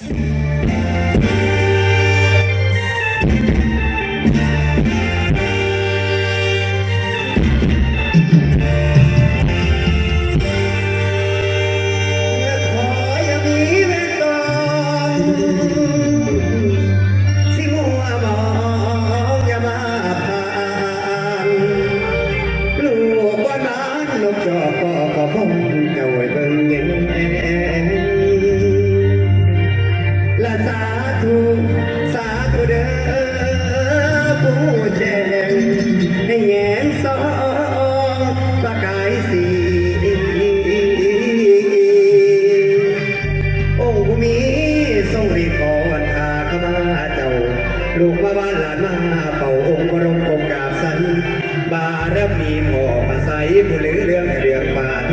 ข ผู้แจงให้แงนสองประกายสีองค์มิทรงรีพรอาขมาเจ้า ลูกมาบ้านหลานมาเป่าองค์บรมองค์กาบสัน บารมีพ่อมาใสผู้เหลือเรื่องเรื่องป่าเท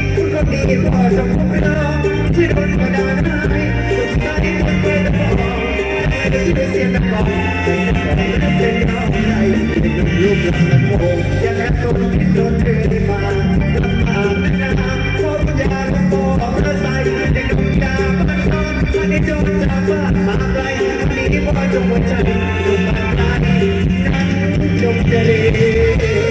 มีหอนเอ่อบคุณครับดีนะครับขอบคุณหลายๆเด้อผมกราบน้ำตาเสียงน้ำตาขอบาราคุณสาธีคุณก็ดีพอสมควรแล้วที่โดนกระดานให้สุดท้ายมันเปิดทองแต่ที่เสียงนักร้องเป็นน้องใจเป็นลูกหลานโมยังแอบสนที่โดนเธอได้มาลำบากนะขอปัญญาและบอกระใสในดวงดาวมันนอนมันได้จนจากบ้านมาไกลมีพ่อจงหัวใจลูกบ้านใจนั้นจงเจริญ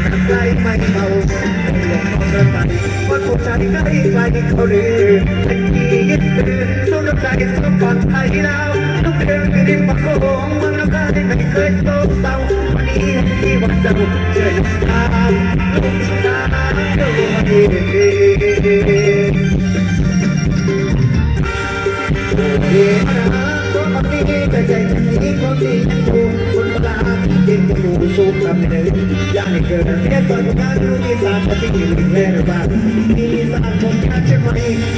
มอเตอร์ไซค์คนผู้ชายใกล้ไกลเขาลือเป็นที่ยึดถือสู้น้ำใจสู้ก่อนไทยแล้วทุกเรื่องที่ดินมาโกงเมืองน้ำใจไม่เคยโศิ้นนี้ที่วันเจ้าเจอน้ำตาลูกชายดูดีเนะตัวมันนี่ในนี่คนดีอยู่คนโบรานอยู่สูงทำในอย่างเกิดเสียส่วนงานรู้ที่สารที่อยู่ในแม่บ้านมีสารคนแค่ใช่ไหม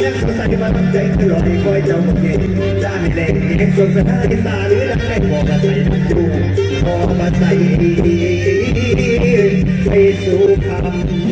ยังสงสัยว่าใจตลอดคอยเจ้าเงินจ้านเล่นเอ็กซ์สงสัยสารหรือได้บอกมาใส่มันอยู่พอมาใส่ไปสู่คำ